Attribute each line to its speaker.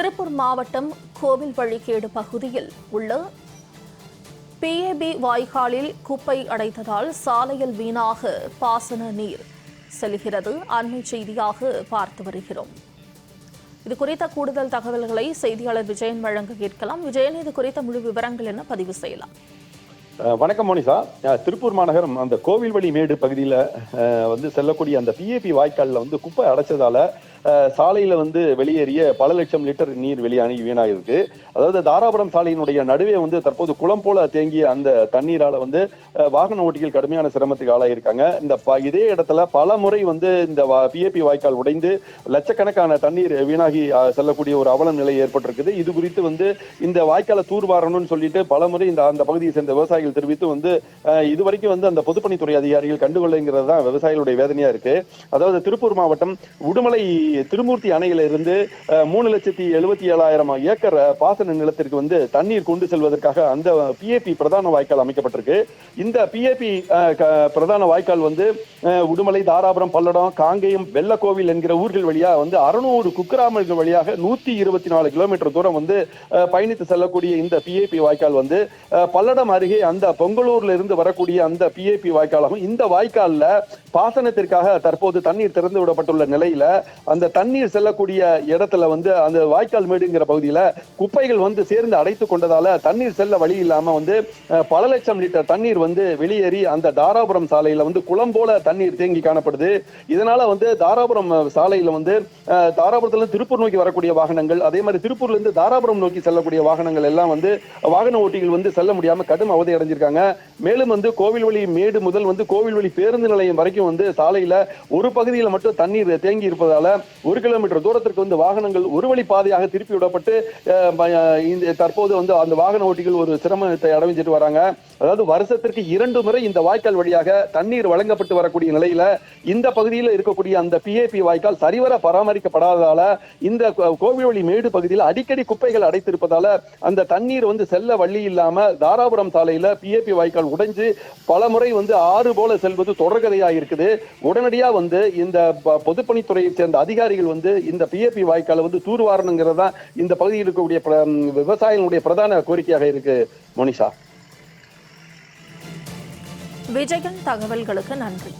Speaker 1: திருப்பூர் மாவட்டம் கோவில் வழிகேடு பகுதியில் உள்ள பிஏபி வாய்க்காலில் குப்பை அடைத்ததால் சாலையில் வீணாக பாசன நீர் செல்கிறது. அண்மை செய்தியாக பார்த்து வருகிறோம். இது குறித்த கூடுதல் தகவல்களை செய்தியாளர் விஜயன் வழங்க கேட்கலாம். விஜயன் இது குறித்த முழு விவரங்கள் என்ன பதிவு செய்யலாம்?
Speaker 2: வணக்கம் மோனிசா. திருப்பூர் மாநகரம் அந்த கோவில்வழி மேடு பகுதியில் வந்து செல்லக்கூடிய அந்த பிஏபி வாய்க்காலில் வந்து குப்பை அடைச்சதால சாலையில வந்து வெளியேறிய பல லட்சம் லிட்டர் நீர் வெளியாகி வீணாயிருக்கு. அதாவது தாராபுரம் சாலையினுடைய நடுவே வந்து தற்போது குளம் போல தேங்கிய அந்த தண்ணீரால வந்து வாகன ஓட்டிகள் கடுமையான சிரமத்துக்கு ஆளாயிருக்காங்க. இந்த ப- இதே இடத்துல பல முறை வந்து இந்த பிஏபி வாய்க்கால் உடைந்து லட்சக்கணக்கான தண்ணீர் வீணாகி செல்லக்கூடிய ஒரு அவல நிலை ஏற்பட்டிருக்குது. இது குறித்து வந்து இந்த வாய்க்காலை தூர்வாரணும்னு சொல்லிட்டு பல முறை இந்த அந்த பகுதியை சேர்ந்த விவசாயிகள் தெரிவித்து வந்து இதுவரைக்கும் வந்து அந்த பொதுப்பணித்துறை அதிகாரிகள் கண்டுகொள்ளுங்கிறது தான் விவசாயிகளுடைய வேதனையா இருக்கு. அதாவது திருப்பூர் மாவட்டம் உடுமலை திருமூர்த்தி அணையில இருந்து மூணு லட்சத்தி எழுபத்தி ஏழாயிரம் ஏக்கர் பாசன நிலத்திற்கு வந்து தண்ணீர் கொண்டு செல்வதற்காக அந்த பிஏபி பிரதான வாய்க்கால் அமைக்கப்பட்டிருக்கு. இந்த பிஏபி பிரதான வாய்க்கால் வந்து உடுமலை தாராபுரம் பல்லடம் காங்கேயம் வெள்ளக்கோவில் என்கிற ஊர்கள் வழியா வந்து அறுநூறு குக்கிராமங்கள் வழியாக நூத்தி இருபத்தி நாலு கிலோமீட்டர் தூரம் வந்து பயணித்து செல்லக்கூடிய இந்த பிஏபி வாய்க்கால் வந்து பல்லடம் அருகே அந்த பொங்கலூர்ல இருந்து வரக்கூடிய அந்த பிஏபி வாய்க்காலாகும் இந்த வாய்க்கால்ல பாசனத்திற்காக தற்போது தண்ணீர் திறந்து விடப்பட்டுள்ள நிலையில அந்த தண்ணீர் செல்லக்கூடிய இடத்துல வந்து அந்த வாய்க்கால் மேடுங்கிற பகுதியில குப்பைகள் வந்து சேர்ந்து அடைத்து கொண்டதால தண்ணீர் செல்ல வழி இல்லாம வந்து பல லட்சம் லிட்டர் தண்ணீர் வந்து வெளியேறி அந்த தாராபுரம் சாலையில வந்து குளம் போல தண்ணீர் தேங்கி காணப்படுது. இதனால வந்து தாராபுரம் சாலையில வந்து தாராபுரத்துல திருப்பூர் நோக்கி வரக்கூடிய வாகனங்கள் அதே மாதிரி திருப்பூர்ல இருந்து தாராபுரம் நோக்கி செல்லக்கூடிய வாகனங்கள் எல்லாம் வந்து வாகன ஓட்டிகள் வந்து செல்ல முடியாம கடும் அவதி அடைஞ்சிருக்காங்க. மேலும் வந்து கோவில்வழி மேடு முதல் வந்து கோவில்வழி பேருந்து நிலையம் வரைக்கும் வந்து சாலையில ஒரு பகுதியில் மட்டும் தண்ணீர் தேங்கி இருப்பதால ஒரு கிலோமீட்டர் தூரத்திற்கு வந்து வாகனங்கள் ஒரு வழி பாதையாக திருப்பி விடப்பட்டு தற்போது வந்து அந்த வாகன ஓட்டிகள் ஒரு சிரமத்தை அடைஞ்சிட்டு வராங்க. அதாவது வருஷத்திற்கு இரண்டு முறை இந்த வாய்க்கால் வழியாக தண்ணீர் வழங்கப்பட்டு வரக்கூடிய நிலையில இந்த பகுதியில் இருக்கக்கூடிய அந்த பிஏபி வாய்க்கால் சரிவர பராமரிக்கப்படாததால இந்த கோ- கோவில்வழி மேடு பகுதியில் அடிக்கடி குப்பைகள் அடைத்திருப்பதால அந்த தண்ணீர் வந்து செல்ல வழி இல்லாம தாராபுரம் சாலையில பிஏபி வாய்க்கால் உடைஞ்சு பல முறை வந்து ஆறு போல செல்வது தொடர்கதையா இருக்குது. உடனடியா வந்து இந்த பொதுப்பணித்துறையை சேர்ந்த அதிகாரிகள் வந்து இந்த பிஏபி வாய்க்காலை வந்து தூர்வாரணுங்கிறதா தான் இந்த பகுதியில் இருக்கக்கூடிய பிர- விவசாயிகளுடைய பிரதான கோரிக்கையாக இருக்கு மோனிஷா.
Speaker 1: விஜயன் தகவல்களுக்கு நன்றி.